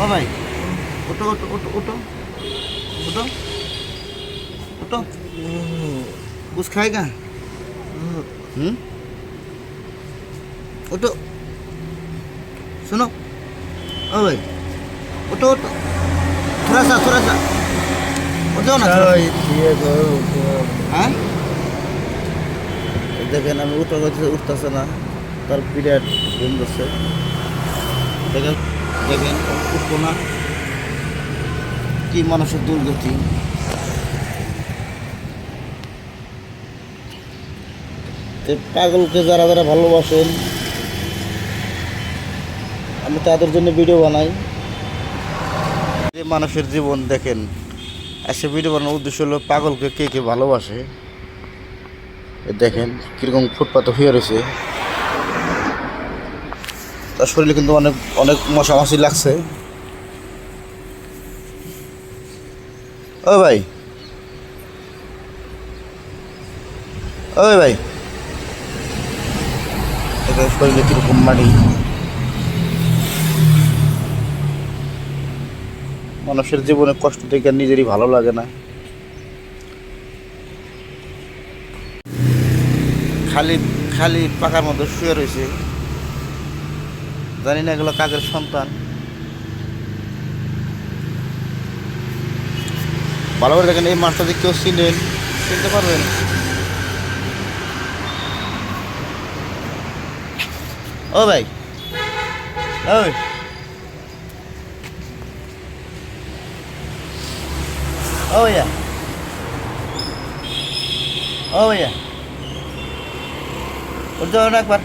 ও ভাই ওটো ওটো ওটো ওটো ওটো ওটো कुछ खाएगा हम्म उठो सुनो ओ भाई उठो उठो थोड़ा सा थोड़ा सा उठो ना थोड़ा। हाँ দেখেন আমি উঠে গেছে উঠতেছে না তার পিরিয়ড ঘুম ধরছে দেখেন দেখেন, উঠবো না। কি মানুষের দুর্গতি। পাগলকে যারা যারা ভালোবাসেন, আমি তাদের জন্য ভিডিও বানাই। মানুষের জীবন দেখেন, এসে ভিডিও বানানোর উদ্দেশ্য হলো পাগলকে কে কে ভালোবাসে। দেখেন, কীরকম ফুটপাতে হয়ে রয়েছে। তার শরীরে কিন্তু অনেক অনেক মশামাছি লাগছে। ও ভাই। ওই ভাই। শরীরে কীরকম মাটি? মানুষের জীবনে কষ্ট থেকে নিজেরই ভালো লাগে না। খালি খালি পাকার মধ্যে শুয়ে রয়েছে। জানি না এগুলো কাকের সন্তান। ভালো করে দেখেন, এই মাছটা যদি কেউ চিনেন চিনতে পারবেন ও ভাই ও ভাইয়া। ও ভাইয়া। না একবার